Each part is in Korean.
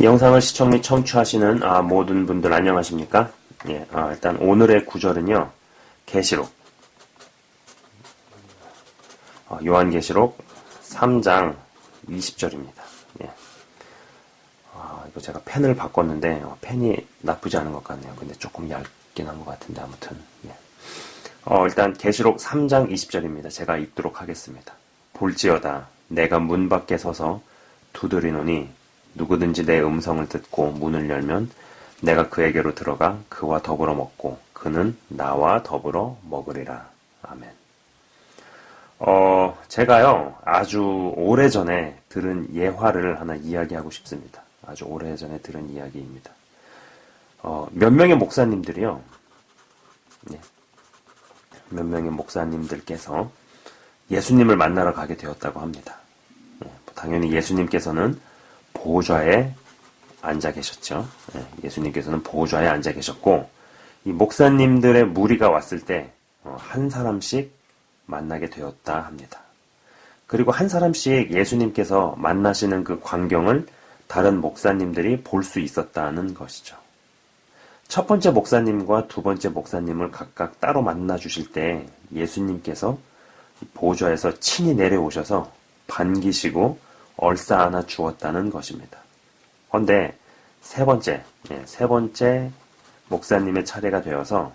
이 영상을 시청 및 청취하시는 아, 모든 분들 안녕하십니까? 예, 아, 일단 오늘의 구절은요. 계시록 어, 요한계시록 3장 20절입니다. 예. 아, 이거 제가 펜을 바꿨는데 어, 펜이 나쁘지 않은 것 같네요. 근데 조금 얇긴 한 것 같은데 아무튼 예. 어, 일단 계시록 3장 20절입니다. 제가 읽도록 하겠습니다. 볼지어다 내가 문 밖에 서서 두드리노니 누구든지 내 음성을 듣고 문을 열면 내가 그에게로 들어가 그와 더불어 먹고 그는 나와 더불어 먹으리라. 아멘. 어, 제가요, 아주 오래 전에 들은 예화를 하나 이야기하고 싶습니다. 아주 오래 전에 들은 이야기입니다. 어, 몇 명의 목사님들이요, 네. 몇 명의 목사님들께서 예수님을 만나러 가게 되었다고 합니다. 네, 당연히 예수님께서는 보좌에 앉아 계셨죠. 네, 예수님께서는 보좌에 앉아 계셨고, 이 목사님들의 무리가 왔을 때, 어, 한 사람씩 만나게 되었다 합니다. 그리고 한 사람씩 예수님께서 만나시는 그 광경을 다른 목사님들이 볼 수 있었다는 것이죠. 첫 번째 목사님과 두 번째 목사님을 각각 따로 만나 주실 때 예수님께서 보좌에서 친히 내려오셔서 반기시고 얼싸 안아 주었다는 것입니다. 그런데 세 번째, 예, 세 번째 목사님의 차례가 되어서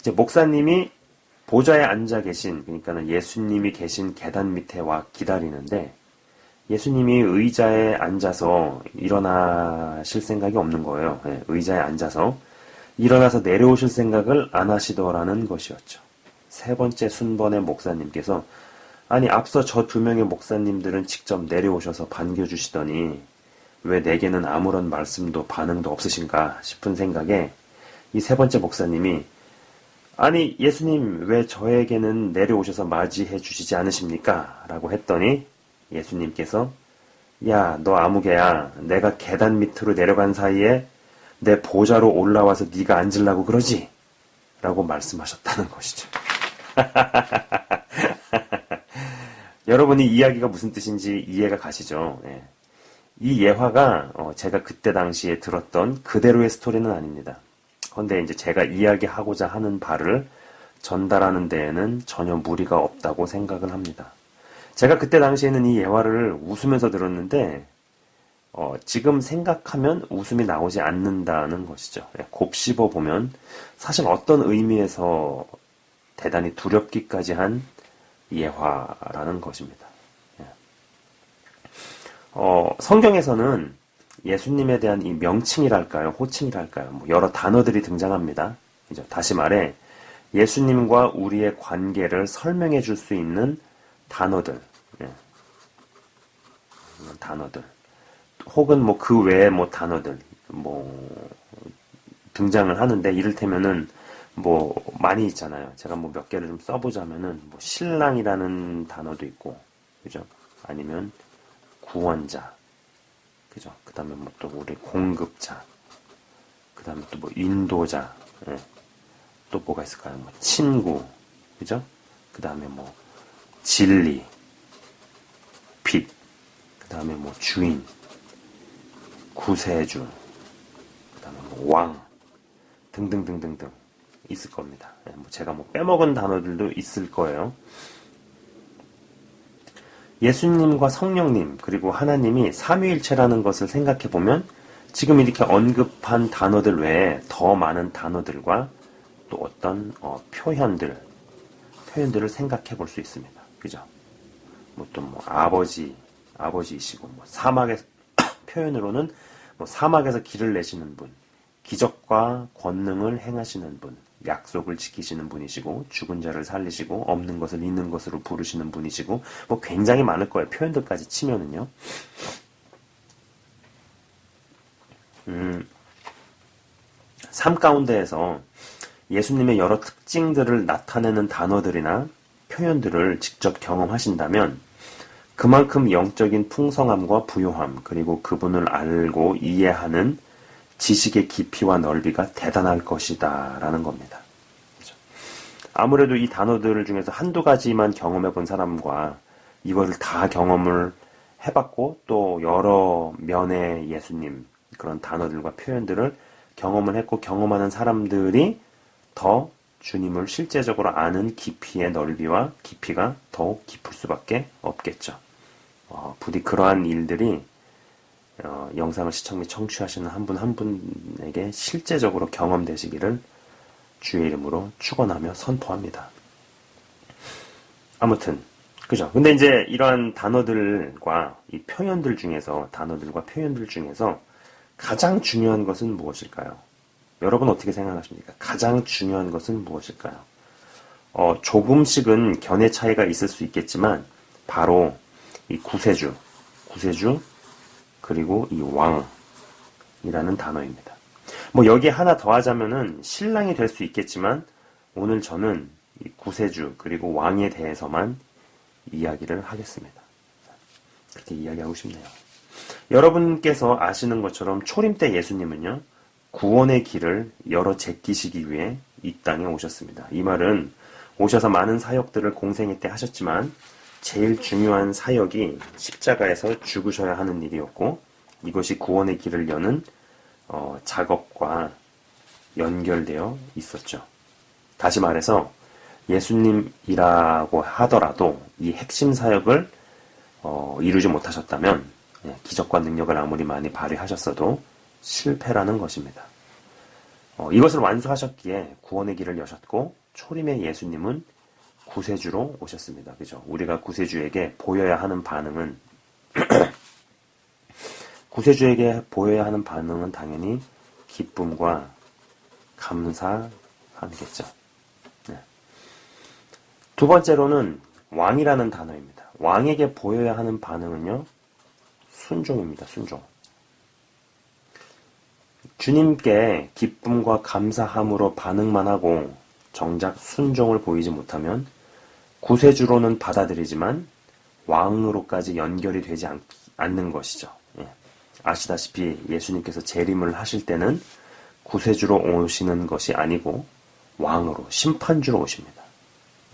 이제 목사님이 보좌에 앉아 계신 그러니까는 예수님이 계신 계단 밑에 와 기다리는데 예수님이 의자에 앉아서 일어나실 생각이 없는 거예요. 예, 의자에 앉아서 일어나서 내려오실 생각을 안 하시더라는 것이었죠. 세 번째 순번의 목사님께서 아니 앞서 저 두 명의 목사님들은 직접 내려오셔서 반겨주시더니 왜 내게는 아무런 말씀도 반응도 없으신가 싶은 생각에 이 세 번째 목사님이 아니 예수님 왜 저에게는 내려오셔서 맞이해 주시지 않으십니까? 라고 했더니 예수님께서 야 너 아무개야 내가 계단 밑으로 내려간 사이에 내 보좌로 올라와서 네가 앉으려고 그러지? 라고 말씀하셨다는 것이죠. 여러분이 이야기가 무슨 뜻인지 이해가 가시죠? 예. 이 예화가 어, 제가 그때 당시에 들었던 그대로의 스토리는 아닙니다. 그런데 이제 제가 이야기하고자 하는 바를 전달하는 데에는 전혀 무리가 없다고 생각을 합니다. 제가 그때 당시에는 이 예화를 웃으면서 들었는데 어, 지금 생각하면 웃음이 나오지 않는다는 것이죠. 예, 곱씹어 보면 사실 어떤 의미에서 대단히 두렵기까지 한 예화라는 것입니다. 예. 어, 성경에서는 예수님에 대한 이 명칭이랄까요, 호칭이랄까요, 뭐 여러 단어들이 등장합니다. 그죠? 다시 말해 예수님과 우리의 관계를 설명해 줄 수 있는 단어들, 예. 단어들, 혹은 뭐 그 외에 뭐 단어들, 뭐 등장을 하는데 이를테면은 뭐 많이 있잖아요. 제가 뭐 몇 개를 좀 써보자면은 뭐 신랑이라는 단어도 있고, 그죠? 아니면 구원자, 그죠? 그 다음에 뭐 또 우리 공급자, 그 다음에 또 뭐 인도자, 예. 또 뭐가 있을까요? 뭐 친구, 그죠? 그 다음에 뭐 진리, 빛, 그 다음에 뭐 주인, 구세주, 그 다음에 뭐 왕, 등등등등등 있을 겁니다. 예, 뭐 제가 뭐 빼먹은 단어들도 있을 거예요. 예수님과 성령님 그리고 하나님이 삼위일체라는 것을 생각해 보면 지금 이렇게 언급한 단어들 외에 더 많은 단어들과 또 어떤 어, 표현들 표현들을 생각해 볼 수 있습니다. 그죠? 뭐또뭐 아버지 아버지이시고 뭐 사막의 표현으로는 뭐 사막에서 길을 내시는 분, 기적과 권능을 행하시는 분, 약속을 지키시는 분이시고 죽은 자를 살리시고 없는 것을 있는 것으로 부르시는 분이시고 뭐 굉장히 많을 거예요. 표현들까지 치면은요. 음, 삶 가운데에서 예수님의 여러 특징들을 나타내는 단어들이나 표현들을 직접 경험하신다면 그만큼 영적인 풍성함과 부요함 그리고 그분을 알고 이해하는 지식의 깊이와 넓이가 대단할 것이다. 라는 겁니다. 그렇죠? 아무래도 이 단어들 중에서 한두 가지만 경험해 본 사람과 이거를 다 경험을 해봤고 또 여러 면의 예수님 그런 단어들과 표현들을 경험을 했고 경험하는 사람들이 더 주님을 실제적으로 아는 깊이의 넓이와 깊이가 더욱 깊을 수밖에 없겠죠. 어, 부디 그러한 일들이 어, 영상을 시청 및 청취하시는 한분한 분에게 실제적으로 경험되시기를 주의 이름으로 축원하며 선포합니다. 아무튼 그죠. 근데 이제 이러한 단어들과 이 표현들 중에서 단어들과 표현들 중에서 가장 중요한 것은 무엇일까요? 여러분 어떻게 생각하십니까? 가장 중요한 것은 무엇일까요? 어, 조금씩은 견해 차이가 있을 수 있겠지만 바로 이 구세주, 구세주 그리고 이 왕이라는 단어입니다. 뭐 여기 하나 더 하자면은 신랑이 될 수 있겠지만 오늘 저는 이 구세주 그리고 왕에 대해서만 이야기를 하겠습니다. 그렇게 이야기하고 싶네요. 여러분께서 아시는 것처럼 초림 때 예수님은요, 구원의 길을 열어 제끼시기 위해 이 땅에 오셨습니다. 이 말은 오셔서 많은 사역들을 공생애 때 하셨지만 제일 중요한 사역이 십자가에서 죽으셔야 하는 일이었고 이것이 구원의 길을 여는 어, 작업과 연결되어 있었죠. 다시 말해서 예수님이라고 하더라도 이 핵심 사역을 어, 이루지 못하셨다면 예, 기적과 능력을 아무리 많이 발휘하셨어도 실패라는 것입니다. 어, 이것을 완수하셨기에 구원의 길을 여셨고 초림의 예수님은 구세주로 오셨습니다. 그죠? 우리가 구세주에게 보여야 하는 반응은 구세주에게 보여야 하는 반응은 당연히 기쁨과 감사하겠죠. 네. 두 번째로는 왕이라는 단어입니다. 왕에게 보여야 하는 반응은요, 순종입니다. 순종. 주님께 기쁨과 감사함으로 반응만 하고 정작 순종을 보이지 못하면 구세주로는 받아들이지만 왕으로까지 연결이 되지 않, 는 것이죠. 예. 아시다시피 예수님께서 재림을 하실 때는 구세주로 오시는 것이 아니고 왕으로 심판주로 오십니다.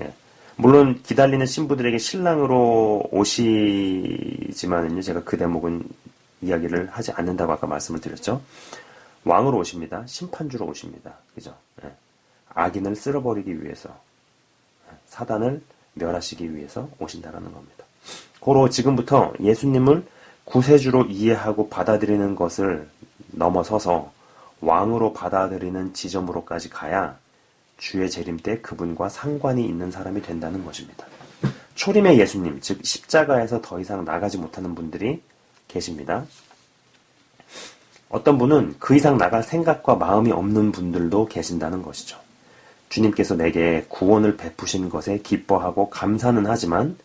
예. 물론 기다리는 신부들에게 신랑으로 오시지만은요 제가 그 대목은 이야기를 하지 않는다고 아까 말씀을 드렸죠. 왕으로 오십니다. 심판주로 오십니다. 그죠? 예. 악인을 쓸어버리기 위해서 사단을 멸하시기 위해서 오신다라는 겁니다. 고로 지금부터 예수님을 구세주로 이해하고 받아들이는 것을 넘어서서 왕으로 받아들이는 지점으로까지 가야 주의 재림 때 그분과 상관이 있는 사람이 된다는 것입니다. 초림의 예수님, 즉 십자가에서 더 이상 나가지 못하는 분들이 계십니다. 어떤 분은 그 이상 나갈 생각과 마음이 없는 분들도 계신다는 것이죠. 주님께서 내게 구원을 베푸신 것에 기뻐하고 감사는 하지만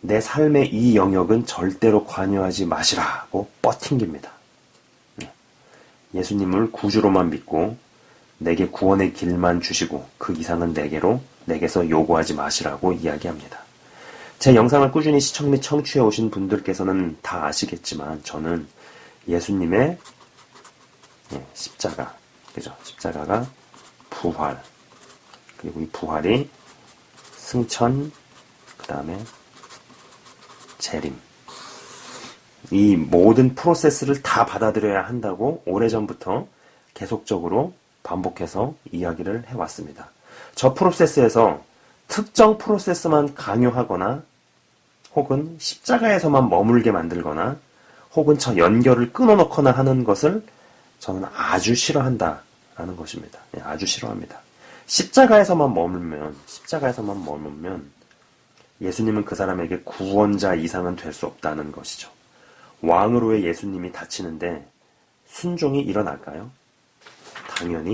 내 삶의 이 영역은 절대로 관여하지 마시라고 뻗팅깁니다. 네. 예수님을 구주로만 믿고 내게 구원의 길만 주시고 그 이상은 내게로 내게서 요구하지 마시라고 이야기합니다. 제 영상을 꾸준히 시청 및 청취해 오신 분들께서는 다 아시겠지만 저는 예수님의 네, 십자가, 그죠? 십자가가 부활, 그리고 이 부활이 승천, 그 다음에 재림. 이 모든 프로세스를 다 받아들여야 한다고 오래전부터 계속적으로 반복해서 이야기를 해왔습니다. 저 프로세스에서 특정 프로세스만 강요하거나 혹은 십자가에서만 머물게 만들거나 혹은 저 연결을 끊어놓거나 하는 것을 저는 아주 싫어한다라는 것입니다. 예, 아주 싫어합니다. 십자가에서만 머물면, 십자가에서만 머물면 예수님은 그 사람에게 구원자 이상은 될 수 없다는 것이죠. 왕으로의 예수님이 다치는데 순종이 일어날까요? 당연히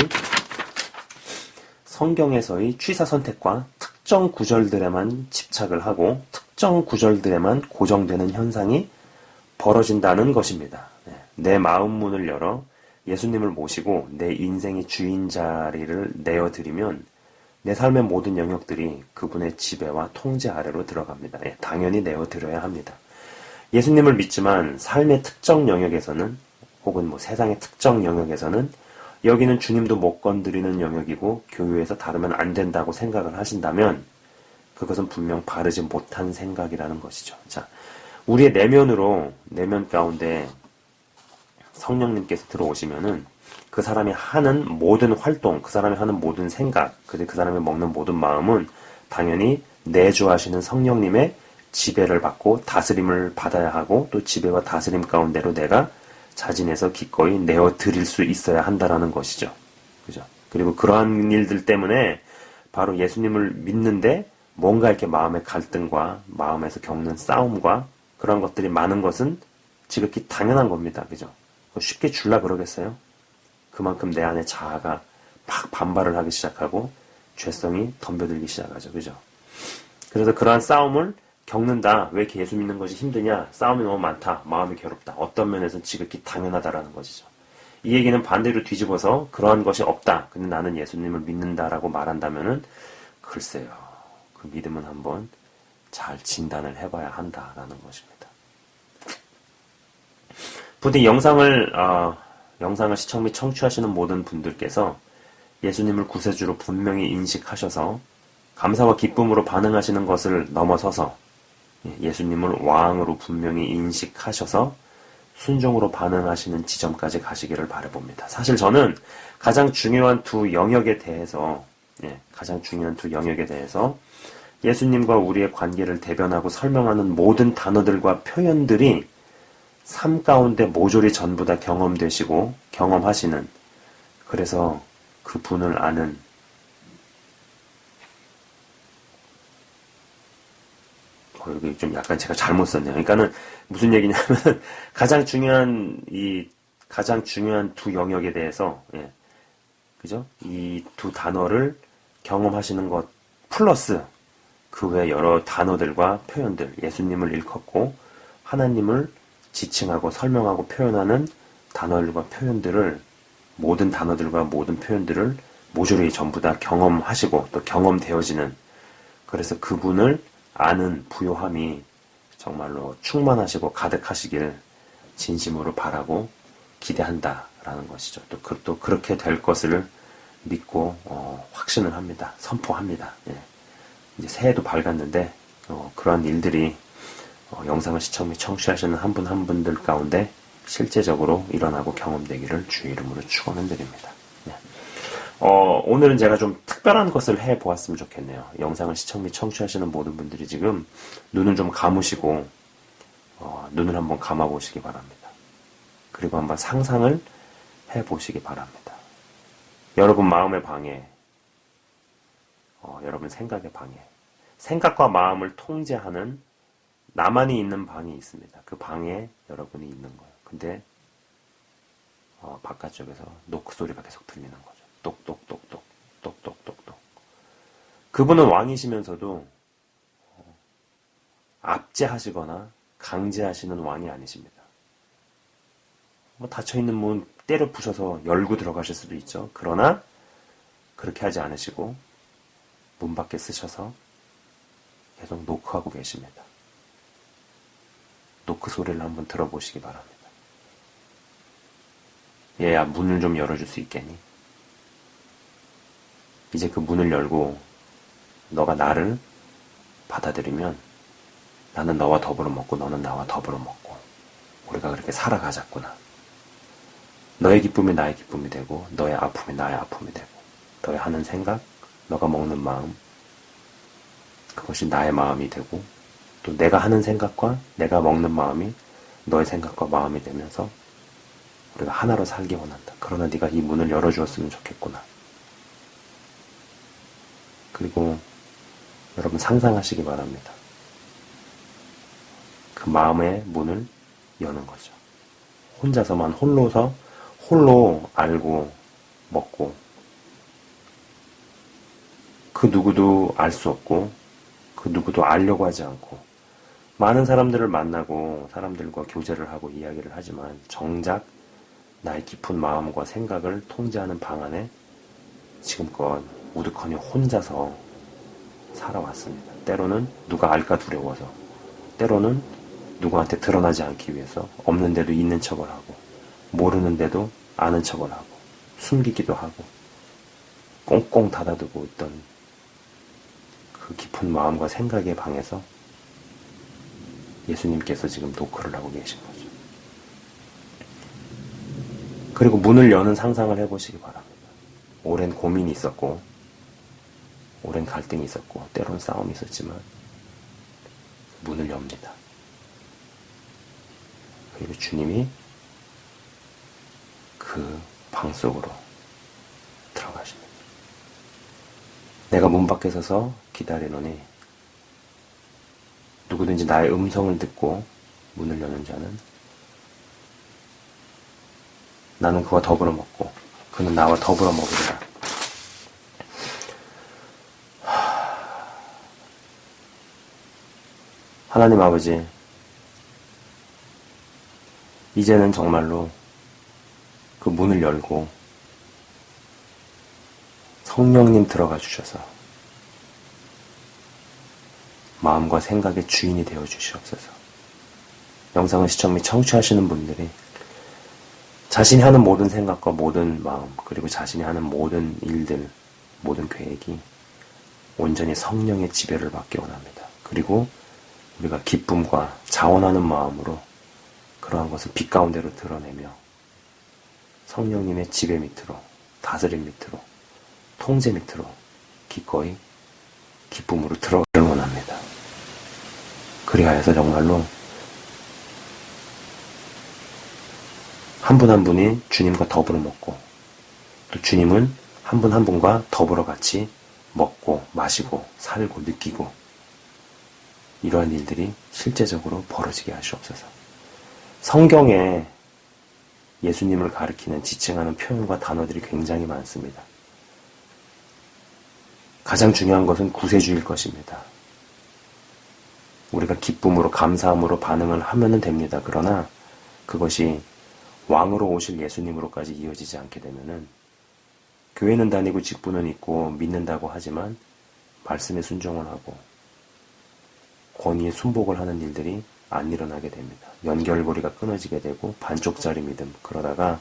성경에서의 취사 선택과 특정 구절들에만 집착을 하고 특정 구절들에만 고정되는 현상이 벌어진다는 것입니다. 네. 내 마음 문을 열어 예수님을 모시고 내 인생의 주인 자리를 내어드리면 내 삶의 모든 영역들이 그분의 지배와 통제 아래로 들어갑니다. 예, 당연히 내어드려야 합니다. 예수님을 믿지만 삶의 특정 영역에서는 혹은 뭐 세상의 특정 영역에서는 여기는 주님도 못 건드리는 영역이고 교회에서 다루면 안 된다고 생각을 하신다면 그것은 분명 바르지 못한 생각이라는 것이죠. 자, 우리의 내면으로 내면 가운데 성령님께서 들어오시면은 그 사람이 하는 모든 활동, 그 사람이 하는 모든 생각, 그그 사람이 먹는 모든 마음은 당연히 내주하시는 성령님의 지배를 받고 다스림을 받아야 하고 또 지배와 다스림 가운데로 내가 자진해서 기꺼이 내어 드릴 수 있어야 한다라는 것이죠. 그죠? 그리고 그러한 일들 때문에 바로 예수님을 믿는데 뭔가 이렇게 마음의 갈등과 마음에서 겪는 싸움과 그런 것들이 많은 것은 지극히 당연한 겁니다. 그죠? 쉽게 줄라 그러겠어요? 그만큼 내 안에 자아가 막 반발을 하기 시작하고 죄성이 덤벼들기 시작하죠. 그죠? 그래서 그러한 싸움을 겪는다. 왜 예수 믿는 것이 힘드냐? 싸움이 너무 많다. 마음이 괴롭다. 어떤 면에서는 지극히 당연하다라는 것이죠. 이 얘기는 반대로 뒤집어서 그러한 것이 없다. 근데 나는 예수님을 믿는다라고 말한다면은 글쎄요. 그 믿음은 한번 잘 진단을 해봐야 한다라는 것입니다. 부디 영상을 어, 영상을 시청 및 청취하시는 모든 분들께서 예수님을 구세주로 분명히 인식하셔서 감사와 기쁨으로 반응하시는 것을 넘어서서 예수님을 왕으로 분명히 인식하셔서 순종으로 반응하시는 지점까지 가시기를 바라봅니다. 사실 저는 가장 중요한 두 영역에 대해서 예, 가장 중요한 두 영역에 대해서 예수님과 우리의 관계를 대변하고 설명하는 모든 단어들과 표현들이 삶 가운데 모조리 전부 다 경험되시고 경험하시는 그래서 그 분을 아는 어, 여기 좀 약간 제가 잘못 썼네요. 그러니까는 무슨 얘기냐면 가장 중요한 이 가장 중요한 두 영역에 대해서 예. 그죠? 이 두 단어를 경험하시는 것 플러스 그 외 여러 단어들과 표현들 예수님을 일컫고 하나님을 지칭하고 설명하고 표현하는 단어들과 표현들을 모든 단어들과 모든 표현들을 모조리 전부 다 경험하시고 또 경험되어지는 그래서 그분을 아는 부요함이 정말로 충만하시고 가득하시길 진심으로 바라고 기대한다라는 것이죠. 또, 그, 또 그렇게 될 것을 믿고 어, 확신을 합니다. 선포합니다. 예. 이제 새해도 밝았는데 어, 그러한 일들이 어, 영상을 시청 및 청취하시는 한분한 분들 가운데 실제적으로 일어나고 경험되기를 주 이름으로 축원을 드립니다. 네. 어, 오늘은 제가 좀 특별한 것을 해 보았으면 좋겠네요. 영상을 시청 및 청취하시는 모든 분들이 지금 눈을 좀 감으시고 어, 눈을 한번 감아 보시기 바랍니다. 그리고 한번 상상을 해 보시기 바랍니다. 여러분 마음의 방해, 어, 여러분 생각의 방해, 생각과 마음을 통제하는 나만이 있는 방이 있습니다. 그 방에 여러분이 있는 거예요. 근데 어, 바깥쪽에서 노크 소리가 계속 들리는 거죠. 똑똑똑똑, 똑똑똑똑. 그분은 왕이시면서도 어, 압제하시거나 강제하시는 왕이 아니십니다. 뭐 닫혀있는 문 때려 부셔서 열고 들어가실 수도 있죠. 그러나 그렇게 하지 않으시고 문 밖에 쓰셔서 계속 노크하고 계십니다. 노크 소리를 한번 들어보시기 바랍니다. 얘야, 문을 좀 열어줄 수 있겠니? 이제 그 문을 열고 너가 나를 받아들이면 나는 너와 더불어 먹고 너는 나와 더불어 먹고 우리가 그렇게 살아가자꾸나. 너의 기쁨이 나의 기쁨이 되고 너의 아픔이 나의 아픔이 되고 너의 하는 생각, 너가 먹는 마음 그것이 나의 마음이 되고 또 내가 하는 생각과 내가 먹는 마음이 너의 생각과 마음이 되면서 우리가 하나로 살기 원한다. 그러나 네가 이 문을 열어주었으면 좋겠구나. 그리고 여러분 상상하시기 바랍니다. 그 마음의 문을 여는 거죠. 혼자서만 홀로서 홀로 알고 먹고 그 누구도 알 수 없고 그 누구도 알려고 하지 않고 많은 사람들을 만나고 사람들과 교제를 하고 이야기를 하지만 정작 나의 깊은 마음과 생각을 통제하는 방 안에 지금껏 우두커니 혼자서 살아왔습니다. 때로는 누가 알까 두려워서, 때로는 누구한테 드러나지 않기 위해서 없는데도 있는 척을 하고, 모르는데도 아는 척을 하고, 숨기기도 하고, 꽁꽁 닫아두고 있던 그 깊은 마음과 생각의 방에서 예수님께서 지금 노크를 하고 계신 거죠. 그리고 문을 여는 상상을 해보시기 바랍니다. 오랜 고민이 있었고, 오랜 갈등이 있었고, 때론 싸움이 있었지만, 문을 엽니다. 그리고 주님이 그 방 속으로 들어가십니다. 내가 문 밖에 서서 기다리노니 누구든지 나의 음성을 듣고 문을 여는 자는 나는 그와 더불어 먹고 그는 나와 더불어 먹으리라. 하나님 아버지, 이제는 정말로 그 문을 열고 성령님 들어가 주셔서 마음과 생각의 주인이 되어 주시옵소서. 영상을 시청 및 청취하시는 분들이 자신이 하는 모든 생각과 모든 마음, 그리고 자신이 하는 모든 일들, 모든 계획이 온전히 성령의 지배를 받기 원합니다. 그리고 우리가 기쁨과 자원하는 마음으로 그러한 것을 빛 가운데로 드러내며 성령님의 지배 밑으로, 다스림 밑으로, 통제 밑으로 기꺼이 기쁨으로 원합니다. 그리하여서 정말로 한분한 분이 주님과 더불어 먹고 또 주님은 한분한 분과 더불어 같이 먹고 마시고 살고 느끼고 이러한 일들이 실제적으로 벌어지게 하시옵소서. 성경에 예수님을 가리키는 지칭하는 표현과 단어들이 굉장히 많습니다. 가장 중요한 것은 구세주일 것입니다. 우리가 기쁨으로 감사함으로 반응을 하면 됩니다. 그러나 그것이 왕으로 오실 예수님으로까지 이어지지 않게 되면은 교회는 다니고 직분은 있고 믿는다고 하지만 말씀에 순종을 하고 권위에 순복을 하는 일들이 안 일어나게 됩니다. 연결고리가 끊어지게 되고 반쪽짜리 믿음 그러다가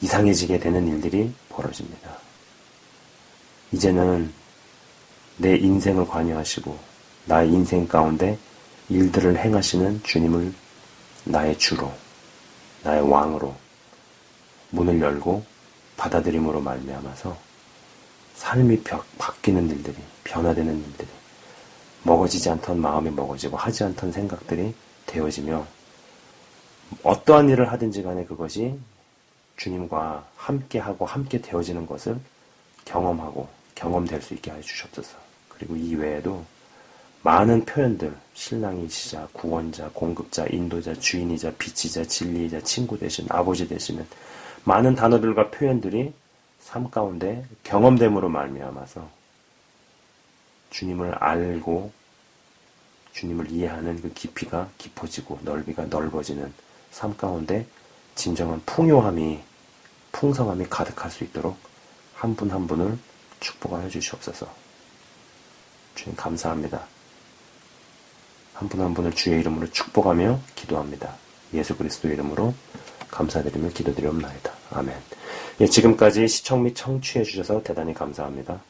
이상해지게 되는 일들이 벌어집니다. 이제는 내 인생을 관여하시고 나의 인생 가운데 일들을 행하시는 주님을 나의 주로 나의 왕으로 문을 열고 받아들임으로 말미암아서 삶이 벽- 바뀌는 일들이 변화되는 일들이 먹어지지 않던 마음이 먹어지고 하지 않던 생각들이 되어지며 어떠한 일을 하든지 간에 그것이 주님과 함께하고 함께 되어지는 것을 경험하고 경험될 수 있게 해 주시옵소서. 그리고 이 외에도 많은 표현들, 신랑이시자, 구원자, 공급자, 인도자, 주인이자, 빛이자, 진리이자, 친구 되신, 아버지 되시는 많은 단어들과 표현들이 삶 가운데 경험됨으로 말미암아서 주님을 알고 주님을 이해하는 그 깊이가 깊어지고 넓이가 넓어지는 삶 가운데 진정한 풍요함이 풍성함이 가득할 수 있도록 한 분한 분을 축복하여 주시옵소서. 주님 감사합니다. 한분한 분을 주의 이름으로 축복하며 기도합니다. 예수 그리스도 이름으로 감사드리며 기도드리옵나이다. 아멘. 예, 지금까지 시청 및 청취해 주셔서 대단히 감사합니다.